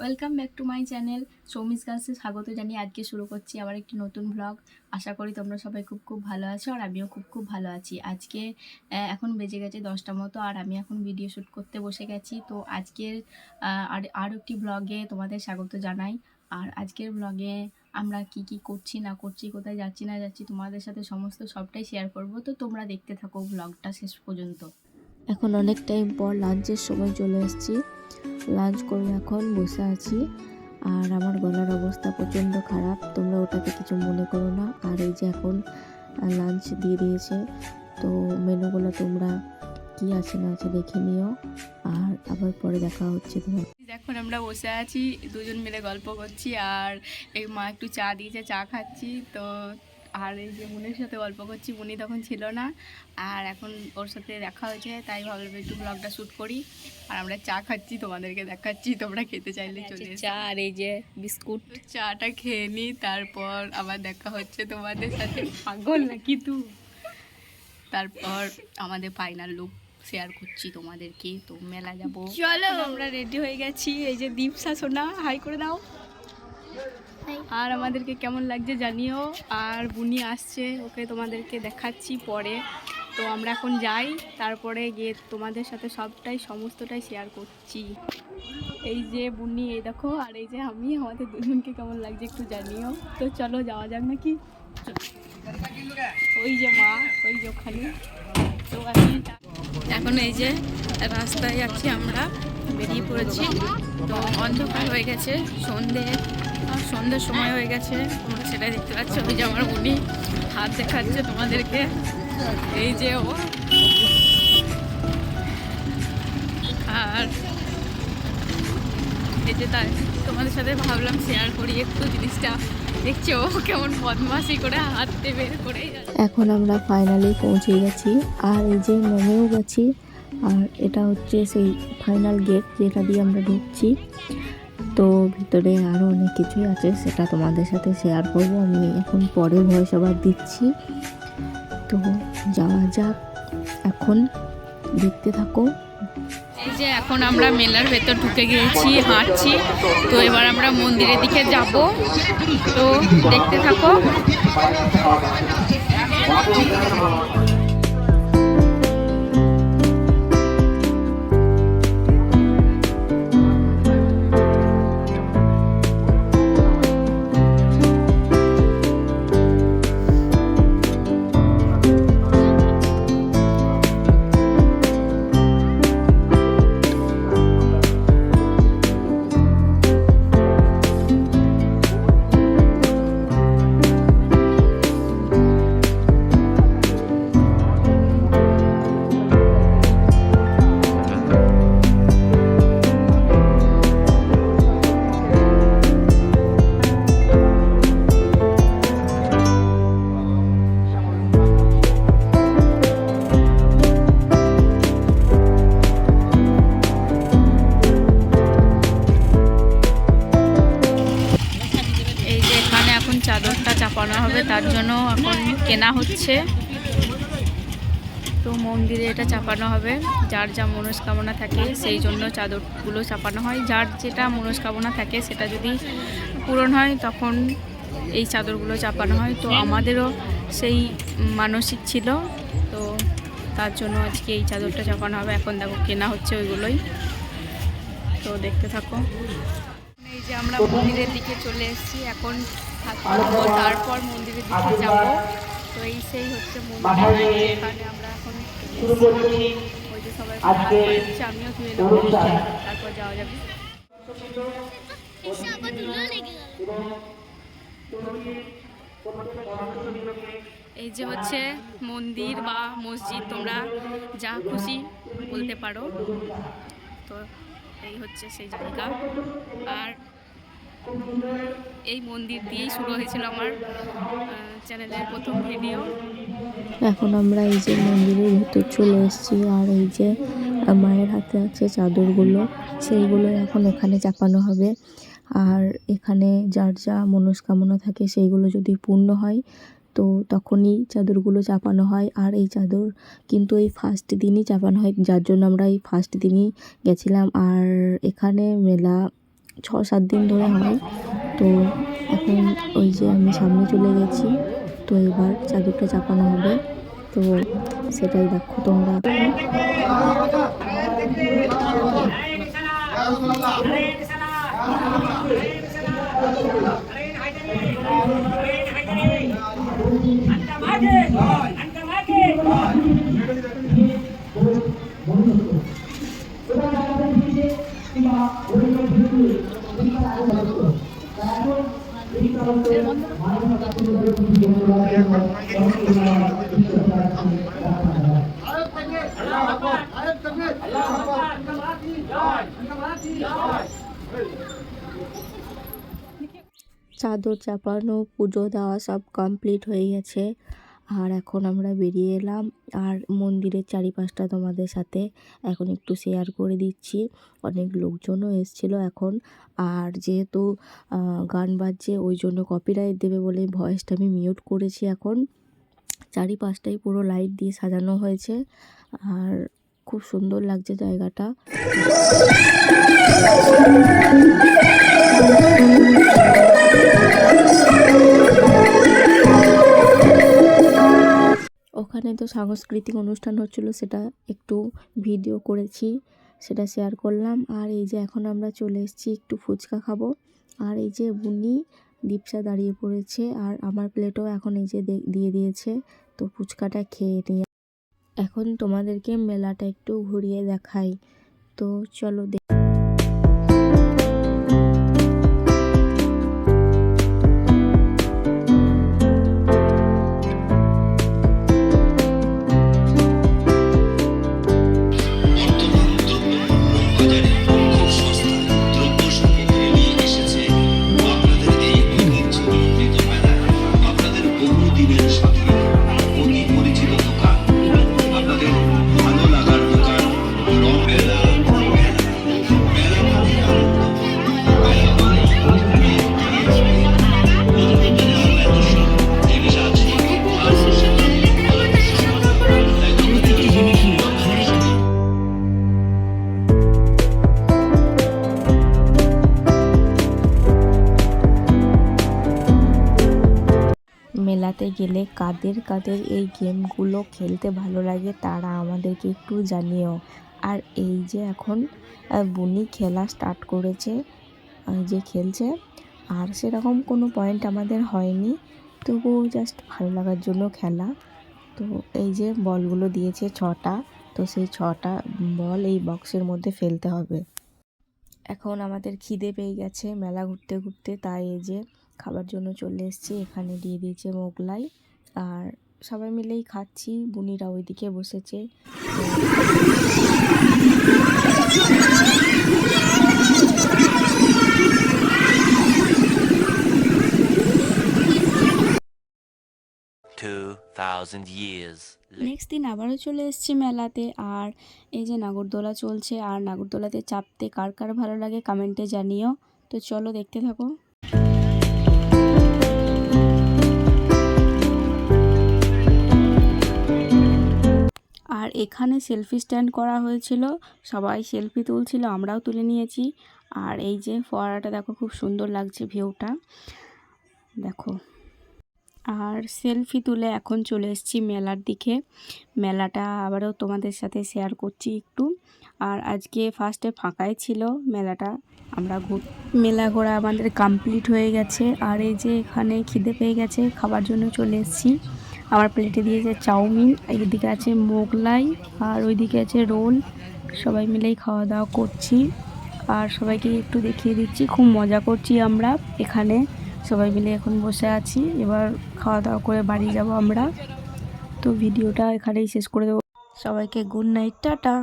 Welcome back to my channel Soumi's গার্লসে স্বাগত জানিয়ে আজকে শুরু করছি আবার একটি নতুন ব্লগ আশা করি তোমরা সবাই খুব খুব ভালো আছো আর আমিও খুব খুব ভালো আছি। আজকে এখন বেজে গেছে দশটা মতো আর আমি এখন ভিডিও শ্যুট করতে বসে গেছি। তো আজকের আর, আরও একটি ব্লগে তোমাদের স্বাগত জানাই। আর আজকের ব্লগে আমরা কি কি করছি, না করছি, কোথায় যাচ্ছি, না যাচ্ছি তোমাদের সাথে সমস্ত সবটাই শেয়ার করব। তো তোমরা দেখতে থাকো ব্লগটা শেষ পর্যন্ত। এখন অনেক টাইম পর লাঞ্চের সময় চলে এসেছি। লাঞ্চ করে এখন বসে আছি। আর আমার গলার অবস্থা প্রচণ্ড খারাপ। তোমরা ওটাকে কিছু মনে করো না। আর এই যে এখন লাঞ্চ দিয়ে দিয়েছে। তো মেনুগুলো তোমরা কি আছে না আছে দেখে নিও। আর আবার পরে দেখা হচ্ছে তোমার। এখন আমরা বসে আছি। দুজন মিলে গল্প করছি। আর এই মা একটু চা দিয়েছে, চা খাচ্ছি। তো আর এই যে মুনির সাথে গল্প করছি মুনি তখন ছিল না আর এখন ওর সাথে দেখা হয়েছে তাই ভাবলাম একটু ব্লগটা শ্যুট করি। আর আমরা চা খাচ্ছি তোমাদেরকে দেখাচ্ছি তোমরা খেতে চাইলে চলে চা আর এই যে বিস্কুট। চাটা খেয়ে নিই তারপর আবার দেখা হচ্ছে তোমাদের সাথে। পাগল নাকি তুই তারপর আমাদের ফাইনাল লুক শেয়ার করছি তোমাদেরকে তো মেলা যাব। চলো। আমরা রেডি হয়ে গেছি এই যে দীপসা সোনা হাই করে দাও। আর আমাদেরকে কেমন লাগছে জানিও। আর বুনি আসছে, ওকে তোমাদেরকে দেখাচ্ছি পরে। তো আমরা এখন যাই, তারপরে গিয়ে তোমাদের সাথে সবটাই, সমস্তটাই শেয়ার করছি। এই যে বুনি, এই দেখো, আর এই যে আমি, আমাদের দুজনকে কেমন লাগছে একটু জানিও। তো চলো, যাওয়া যাক নাকি? ওই যে মা, ওই যে ওখানে। তো আমি এখন এই যে রাস্তায় যাচ্ছি আমরা, বেরিয়ে পড়েছি। তো অন্ধকার হয়ে গেছে, সন্ধে সন্ধ্যের সময় হয়ে গেছে। তোমরা সেটাই দেখতে পাচ্ছ। ওই যে আমার উনি হাত দেখাচ্ছে তোমাদেরকে। এই যে ও। আর এই যে তাই, তোমাদের সাথে ভাবলাম শেয়ার করি একটু জিনিসটা। দেখছ, ও কেমন বদমাসি করে হাততে বের করে এখন আমরা ফাইনালি পৌঁছে গেছি। আর এই যে নেমেও গেছি, আর এটা হচ্ছে সেই ফাইনাল গেট যেটা দিয়ে আমরা ঢুকছি। তো ভিতরে আরও অনেক কিছুই আছে, সেটা তোমাদের সাথে শেয়ার করব। আমি এখন পরে ভয়েস ওভার দিচ্ছি। তো যাওয়া যাক, এখন দেখতে থাকো। এই যে এখন আমরা মেলার ভেতর ঢুকে গিয়েছি, হাঁটছি। তো এবার আমরা মন্দিরের দিকে যাব। তো দেখতে থাকো। কেনা হচ্ছে। তো মন্দিরে এটা চাপানো হবে। যার যা মনস্কামনা থাকে সেই জন্য চাদরগুলো চাপানো হয়। যার যেটা মনস্কামনা থাকে সেটা যদি পূরণ হয়, তখন এই চাদরগুলো চাপানো হয়। তো আমাদেরও সেই মানসিক ছিল। তো তার জন্য আজকে এই চাদরটা চাপানো হবে। এখন দেখো কেনা হচ্ছে ওইগুলোই। তো দেখতে থাকো। এই যে আমরা মন্দিরের দিকে চলে এসেছি। এখন তারপর মন্দিরের দিকে যাব। তো এই সেই হচ্ছে মন্দির এখানে আমরা এখন ওই যে সবাই আমিও ধুয়ে নেব তারপর যাওয়া যাবে। এই যে হচ্ছে মন্দির বা মসজিদ তোমরা যা খুশি বলতে পারো। তো এই হচ্ছে সেই জায়গা। আর এই মন্দির দিয়েই শুরু হয়েছিল আমার চ্যানেলের প্রথম ভিডিও। এখন আমরা এই যে মন্দিরের ভিতর চলে এসেছি, আর এই যে মায়ের হাতে আছে চাদরগুলো, সেইগুলো এখন এখানে চাপানো হবে। আর এখানে যার যা মনস্কামনা থাকে সেইগুলো যদি পূর্ণ হয়, তো তখনই চাদরগুলো চাপানো হয়। আর এই চাদর কিন্তু এই ফার্স্ট দিনই চাপানো হয়, যার জন্য আমরা এই ফার্স্ট দিনই গেছিলাম। আর এখানে মেলা ছ সাত দিন ধরে হয়। তো এখন ওই যে আমি সামনে চলে গেছি। তো এবার চাদরটা চাপানো হবে। তো সেটাই দেখো তোমরা। চাদর চাপানো পুজো দেওয়া সব কমপ্লিট হয়ে গেছে। আর এখন আমরা বেরিয়ে এলাম। আর মন্দিরের চারিপাশটা তোমাদের সাথে এখন একটু শেয়ার করে দিচ্ছি। অনেক লোকজনও এসছিল এখন। আর যেহেতু গান বাজছে, ওই জন্য কপিরাইট দেবে বলে ভয়েসটা আমি মিউট করেছি এখন। চারিপাশটাই পুরো লাইট দিয়ে সাজানো হয়েছে। আর খুব সুন্দর লাগছে জায়গাটা। ওখানে তো সাংস্কৃতিক অনুষ্ঠান হচ্ছিল, সেটা একটু ভিডিও করেছি, সেটা শেয়ার করলাম। আর এই যে এখন আমরা চলে এসেছি একটু ফুচকা খাব। আর এই যে বুনি দীপসা দাঁড়িয়ে পড়েছে, আর আমার প্লেটও এখন এই যে দিয়ে দিয়েছে, তো ফুচকাটা খেয়ে নিয়ে এখন তোমাদেরকে মেলাটা একটু ঘুরিয়ে দেখাই। তো চলো দে- গেলে কাদের কাদের এই গেমগুলো খেলতে ভালো লাগে তারা আমাদেরকে একটু জানিও আর এই যে এখন বুনি খেলা স্টার্ট করেছে যে খেলছে, আর সেরকম কোনো পয়েন্ট আমাদের হয়নি। তবুও জাস্ট ভালো লাগার জন্য খেলা। তো এই যে বলগুলো দিয়েছে ছটা, তো সেই ছটা বল এই বক্সের মধ্যে ফেলতে হবে। এখন আমাদের খিদে পেয়ে গেছে মেলা ঘুরতে ঘুরতে, তাই এই যে খাবার জন্য চলে এসেছি। এখানে দিয়ে দিয়েছে মোগলাই। আর সবাই মিলেই খাচ্ছি। বুনিরা ওইদিকে বসেছে. নেক্সট দিন আবারও চলে এসেছি মেলাতে। আর এই যে নাগরদোলা চলছে আর নাগরদোলাতে চাপতে কার কার ভালো লাগে কমেন্টে জানিও। তো চলো দেখতে থাকো। আর এখানে সেলফি স্ট্যান্ড করা হয়েছিল। সবাই সেলফি তুলছিল, আমরাও তুলে নিয়েছি। আর এই যে ফোয়ারাটা দেখো খুব সুন্দর লাগছে ভিউটা। দেখো। আর সেলফি তুলে এখন চলে এসেছি মেলার দিকে। মেলাটা আবারও তোমাদের সাথে শেয়ার করছি একটু। আর আজকে ফার্স্টে ফাঁকাই ছিল মেলাটা। আমরা ঘুর, মেলা ঘোরা আমাদের কমপ্লিট হয়ে গেছে। আর এই যে এখানে খিদে পেয়ে গেছে, খাবার জন্য চলে এসেছি। আমার প্লেটে দিয়েছে চাউমিন এইদিকে আছে মোগলাই, আর ওইদিকে আছে রোল। সবাই মিলেই খাওয়া দাওয়া করছি। আর সবাইকে একটু দেখিয়ে দিচ্ছি, খুব মজা করছি আমরা এখানে। সবাই মিলে এখন বসে আছি, এবার খাওয়া দাওয়া করে বাড়ি যাব আমরা। তো ভিডিওটা এখানেই শেষ করে দেবো। সবাইকে গুড নাইট টাটা।